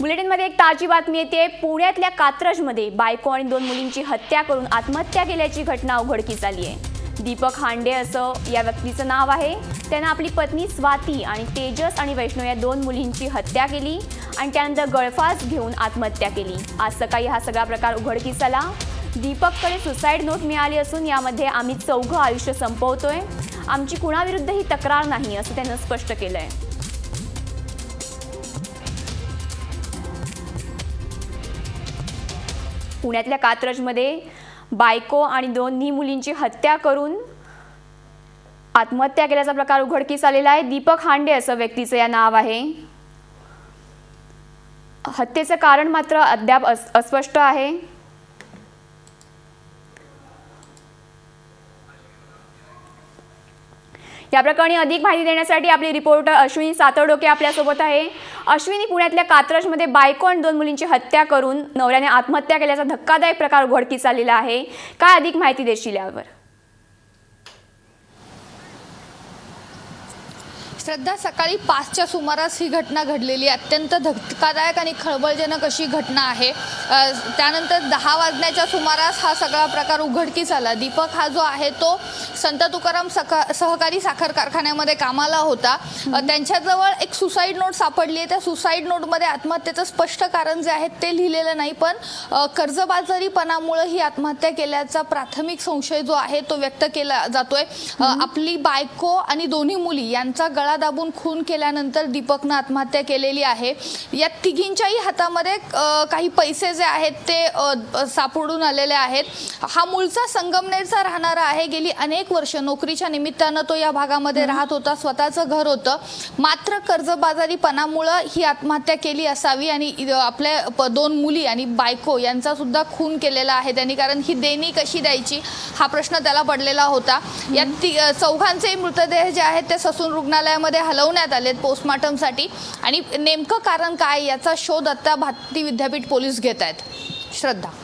बुलेटिनमध्ये एक ताजी बातमी येते पुण्यातल्या कात्रजमध्ये बायको आणि दोन मुलींची हत्या करून आत्महत्या केल्याची घटना उघडकीस आली आहे. दीपक हांडे असं या व्यक्तीचं नाव आहे. त्यानं आपली पत्नी स्वाती आणि तेजस आणि वैष्णव या दोन मुलींची हत्या केली आणि त्यानंतर गळफास घेऊन आत्महत्या केली. आज सकाळी हा सगळा प्रकार उघडकीस आला. दीपककडे सुसाईड नोट मिळाली असून यामध्ये आम्ही चौघं आयुष्य संपवतोय. आमची कुणाविरुद्ध ही तक्रार नाही असं त्यानं स्पष्ट केलं आहे पुण्यातल्या कात्रजमध्ये बायको आणि दोन्ही मुलींची हत्या करून आत्महत्या केल्याचा प्रकार उघडकीस आलेला आहे. दीपक हांडे असं व्यक्तीचं या नाव आहे. हत्येचं कारण मात्र अद्याप अस्पष्ट आहे. या प्रकरणी अधिक माहिती देण्यासाठी आपली रिपोर्टर अश्विनी सातवडोके आपल्यासोबत आहे. अश्विनी पुण्यातल्या कात्रजमध्ये बायको आणि दोन मुलींची हत्या करून नवऱ्याने आत्महत्या केल्याचा धक्कादायक प्रकार उघडकीस आलेला आहे. काय अधिक माहिती देशील यावर? श्रद्धा सकाळी पाचच्या सुमारास ही घटना घडलेली अत्यंत धक्कादायक आणि खळबळजनक अशी घटना आहे. त्यानंतर दहा वाजण्याच्या सुमारास हा सगळा प्रकार उघडकीस आला. दीपक हा जो आहे तो संत तुकाराम सहकारी साखर कारखान्यामध्ये कामाला होता. त्यांच्याजवळ एक सुसाईड नोट सापडली आहे. त्या सुसाईड नोटमध्ये आत्महत्येचं स्पष्ट कारण जे आहे ते लिहिलेलं नाही पण कर्जबाजारीपणामुळे ही आत्महत्या केल्याचा प्राथमिक संशय जो आहे तो व्यक्त केला जातोय. आपली बायको आणि दोन्ही मुली यांचा गळा दाबून खून केल्यानंतर दीपकनं आत्महत्या केलेली आहे. या तिघींच्याही हातामध्ये काही पैसे जे आहेत ते सापडून आलेले आहेत. हा मूळचा संगमनेरचा राहणारा आहे. गेली अनेक वर्ष नोकरीच्या निमित्तानं तो या भागामध्ये राहत होता. स्वतःचं घर होतं. मात्र कर्जबाजारीपणामुळं ही आत्महत्या केली असावी आणि आपल्या दोन मुली आणि बायको यांचा सुद्धा खून केलेला आहे त्यांनी. कारण ही देणी कशी द्यायची हा प्रश्न त्याला पडलेला होता. या ति चौघांचे मृतदेह जे आहेत ते ससून रुग्णालयामध्ये हलवण्यात आलेत पोस्टमॉर्टमसाठी. आणि नेमकं कारण काय याचा शोध आता भारती विद्यापीठ पोलीस घेत आहेत श्रद्धा.